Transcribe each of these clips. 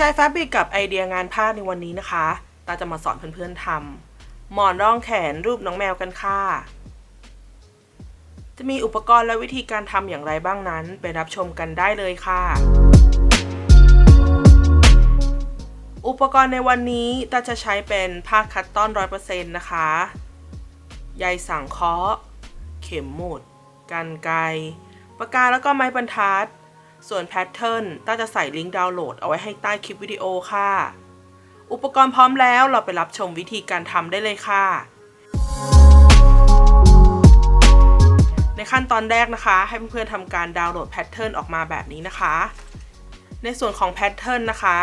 ชายแฟบริกกับไอเดียงานผ้าในวันนี้นะคะ ตาจะมาสอนเพื่อนๆทำหมอนร่องแขนรูปน้องแมวกันค่ะ จะมีอุปกรณ์และวิธีการทำอย่างไรบ้างนั้น ไปรับชมกันได้เลยค่ะ อุปกรณ์ในวันนี้ตาจะใช้เป็นผ้าคัตตอน100%นะคะใยสังเคราะห์ เข็มหมุด กันไก ปากกาแล้วก็ไม้บรรทัด ส่วนแพทเทิร์นต้าจะใส่ลิงก์ดาวน์โหลดเอาไว้ให้ใต้คลิปวิดีโอค่ะ อุปกรณ์พร้อมแล้วเราไปรับชมวิธีการทำได้เลยค่ะ ในขั้นตอนแรกนะคะ ให้เพื่อนๆทำการดาวน์โหลดแพทเทิร์นออกมาแบบนี้นะคะ ในส่วนของแพทเทิร์นนะคะ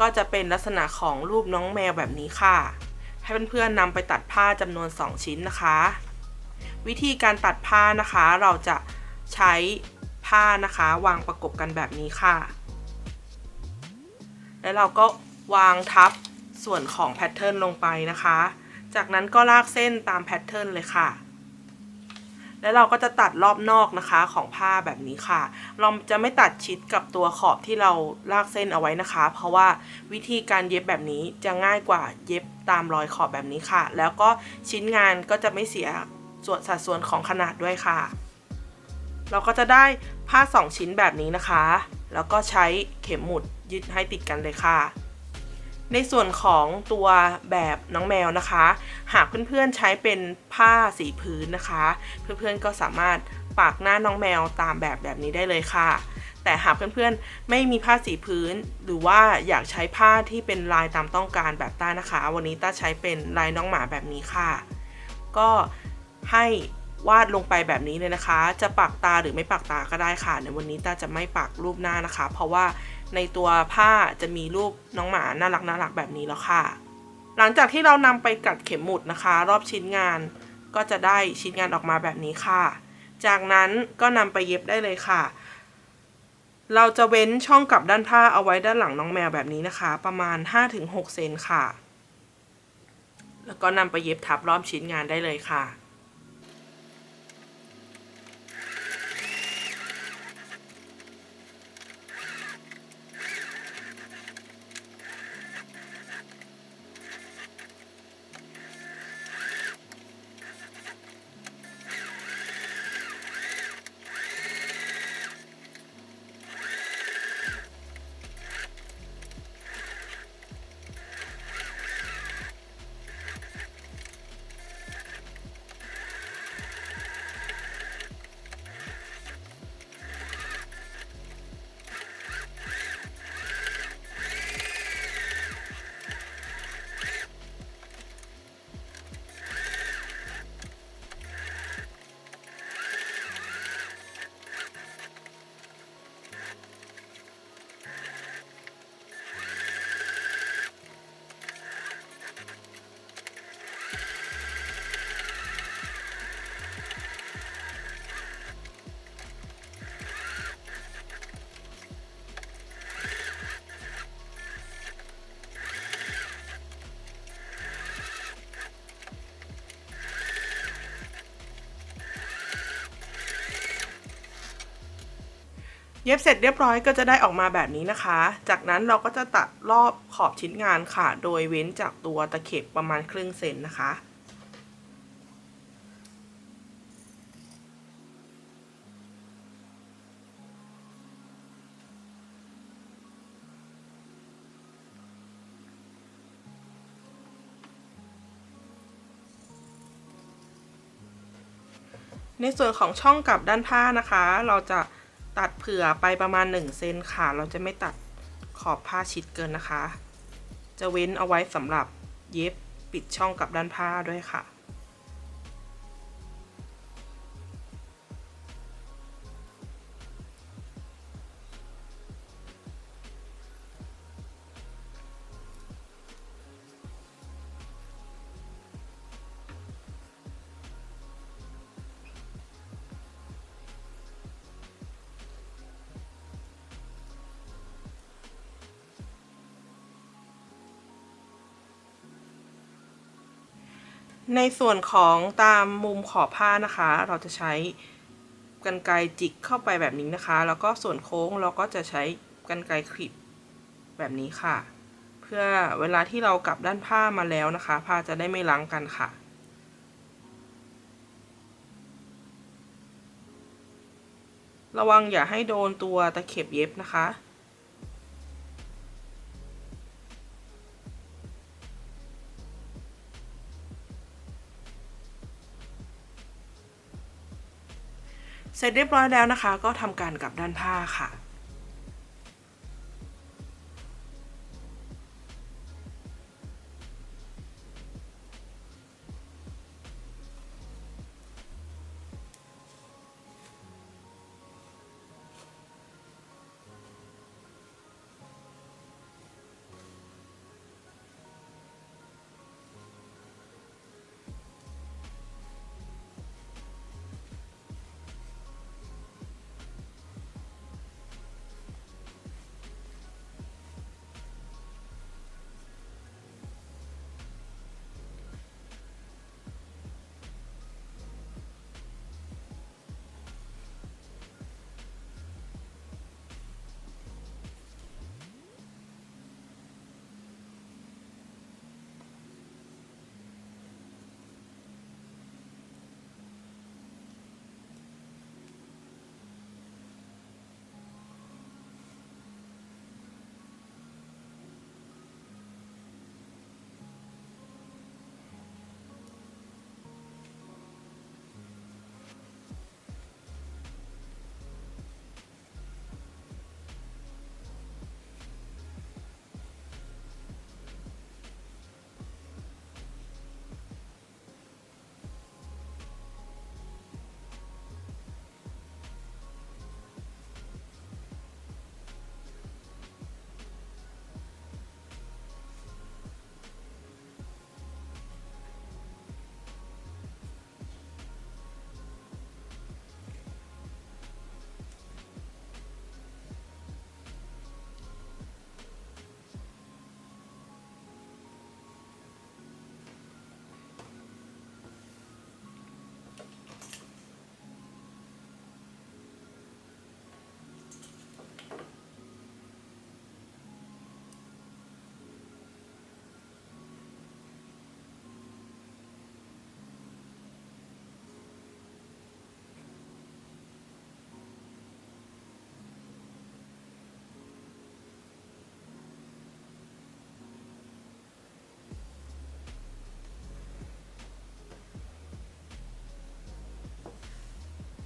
ก็จะเป็นลักษณะของรูปน้องแมวแบบนี้ค่ะ ให้เพื่อนๆนำไปตัดผ้าจำนวน 2 ชิ้นนะคะ วิธีการตัดผ้านะคะเราจะใช้ ผ้านะคะ วางประกบกันแบบนี้ค่ะ แล้วเราก็วางทับส่วนของแพทเทิร์นลงไปนะคะ จากนั้นก็ลากเส้นตามแพทเทิร์นเลยค่ะ แล้วเราก็จะตัดรอบนอกนะคะของผ้าแบบนี้ค่ะ เราจะไม่ตัดชิดกับตัวขอบที่เราลากเส้นเอาไว้นะคะ เพราะว่าวิธีการเย็บแบบนี้จะง่ายกว่าเย็บตามรอยขอบแบบนี้ค่ะ แล้วก็ชิ้นงานก็จะไม่เสียส่วนสัดส่วนของขนาดด้วยค่ะ เราก็จะได้ผ้า 2 ชิ้นแบบนี้นะคะ แล้วก็ใช้เข็มหมุดยึดให้ติดกันเลยค่ะ ในส่วนของตัวแบบน้องแมวนะคะ หากเพื่อนๆใช้เป็นผ้าสีพื้นนะคะ เพื่อนๆก็สามารถปากหน้าน้องแมวตามแบบแบบนี้ได้เลยค่ะ แต่หากเพื่อนๆไม่มีผ้าสีพื้น หรือว่าอยากใช้ผ้าที่เป็นลายตามต้องการแบบต้านะคะ วันนี้ต้าใช้เป็นลายน้องหมาแบบนี้ค่ะ ก็ให้ วาดลงไปแบบนี้เลยนะคะ จะปักตาหรือไม่ปักตาก็ได้ค่ะ ในวันนี้ตาจะไม่ปักรูปหน้านะคะ เพราะว่าในตัวผ้าจะมีรูปน้องหมาน่ารักน่ารักแบบนี้แล้วค่ะ หลังจากที่เรานำไปกัดเข็มหมุดนะคะ รอบชิ้นงานก็จะได้ชิ้นงานออกมาแบบนี้ค่ะ จากนั้นก็นำไปเย็บได้เลยค่ะ เราจะเว้นช่องกลับด้านผ้าเอาไว้ด้านหลังน้องแมวแบบนี้นะคะ ประมาณ 5-6 เซนค่ะ แล้วก็นำไปเย็บทับรอบชิ้นงานได้เลยค่ะ เย็บเสร็จเรียบร้อยก็จะได้ออกมาแบบนี้นะคะ จากนั้นเราก็จะตัดรอบขอบชิ้นงานค่ะ โดยเว้นจากตัวตะเข็บประมาณครึ่งเซนนะคะ ในส่วนของช่องกลับด้านผ้านะคะ เราจะ ตัดเผื่อไปประมาณ1เซนค่ะ เราจะไม่ตัดขอบผ้าชิดเกินนะคะ จะเว้นเอาไว้สำหรับเย็บปิดช่องกับด้านผ้าด้วยค่ะ ในส่วนของตามมุมขอบผ้านะคะ เราจะใช้กรรไกจิกเข้าไปแบบนี้นะคะ แล้วก็ส่วนโค้งเราก็จะใช้กรรไกคลิปแบแบบนี้ค่ะ เพื่อเวลาที่เรากลับด้านผ้ามาแล้วนะคะ ผ้าจะได้ไม่ล้างกันค่ะ ระวังอย่าให้โดนตัวตะเข็บเย็บนะคะ เสร็จเรียบร้อยแล้วนะคะ ก็ทำการกลับด้านผ้าค่ะ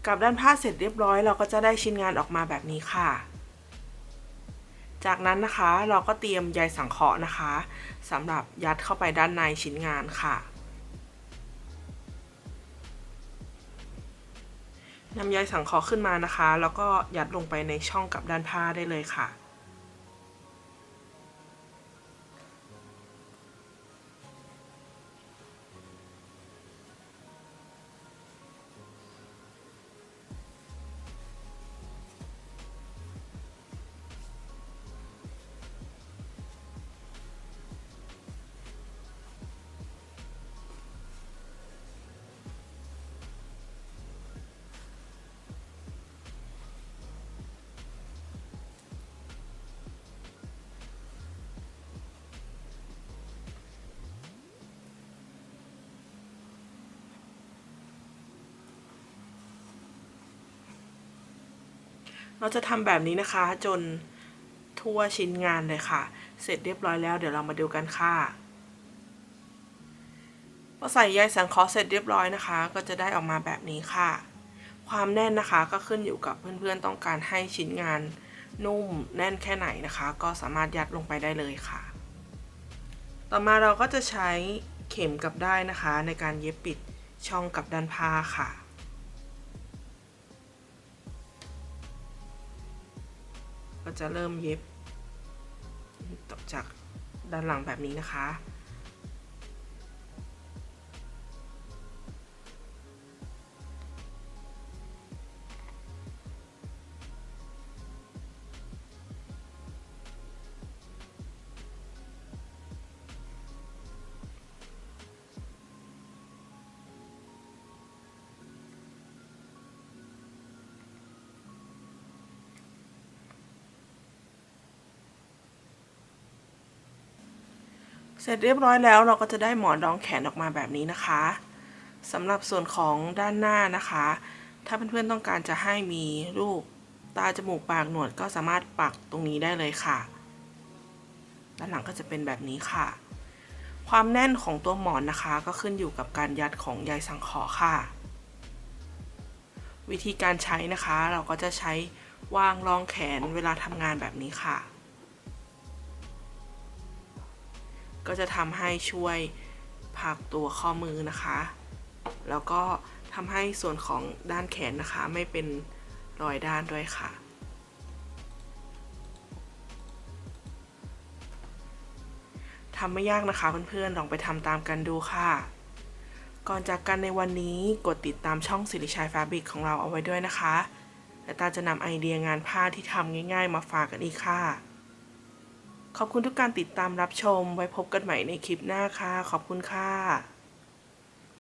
กลับด้านผ้าเสร็จเรียบร้อยเราก็จะได้ชิ้นงานออกมาแบบนี้ค่ะ จากนั้นนะคะเราก็เตรียมใยสังเคราะห์นะคะสำหรับยัดเข้าไปด้านในชิ้นงานค่ะนำใยสังเคราะห์ขึ้นมานะคะ แล้วก็ยัดลงไปในช่องกับด้านผ้าได้เลยค่ะ เราจะทำแบบนี้นะคะ จนทั่วชิ้นงานเลยค่ะ เสร็จเรียบร้อยแล้วเดี๋ยวเรามาดูกันค่ะพอใส่ใยสังเคราะห์เสร็จเรียบร้อยนะคะ ก็จะได้ออกมาแบบนี้ค่ะ ความแน่นนะคะก็ขึ้นอยู่กับเพื่อนๆต้องการให้ชิ้นงานนุ่มแน่นแค่ไหนนะคะ ก็สามารถยัดลงไปได้เลยค่ะ ต่อมาเราก็จะใช้เข็มกับได้นะคะ ในการเย็บปิดช่องกับด้านผ้าค่ะ ก็จะเริ่มเย็บต่อจากด้านหลังแบบนี้นะคะ เสร็จเรียบร้อยแล้วเราก็จะได้หมอนรองแขนออกมาแบบนี้นะคะสำหรับส่วนของด้านหน้านะคะ ถ้าเพื่อนๆต้องการจะให้มีรูปตาจมูกปากหนวดก็สามารถปักตรงนี้ได้เลยค่ะด้านหลังก็จะเป็นแบบนี้ค่ะ ความแน่นของตัวหมอนนะคะก็ขึ้นอยู่กับการยัดของใยสังเคราะห์ค่ะ วิธีการใช้นะคะ เราก็จะใช้วางรองแขนเวลาทำงานแบบนี้ค่ะ ก็จะทำให้ช่วยพักตัวข้อมือนะคะ แล้วก็ทำให้ส่วนของด้านแขนนะคะ ไม่เป็นรอยด้านด้วยค่ะ ทำไม่ยากนะคะเพื่อนๆ ลองไปทำตามกันดูค่ะ ก่อนจากกันในวันนี้กดติดตามช่องสิริชัยฟาบิกของเราเอาไว้ด้วยนะคะ และตาจะนำไอเดียงานผ้าที่ทำง่าย ๆ มาฝากกันอีกค่ะ ขอบคุณทุกการติดตามรับชม ไว้พบกันใหม่ในคลิปหน้าค่ะ ขอบคุณค่ะ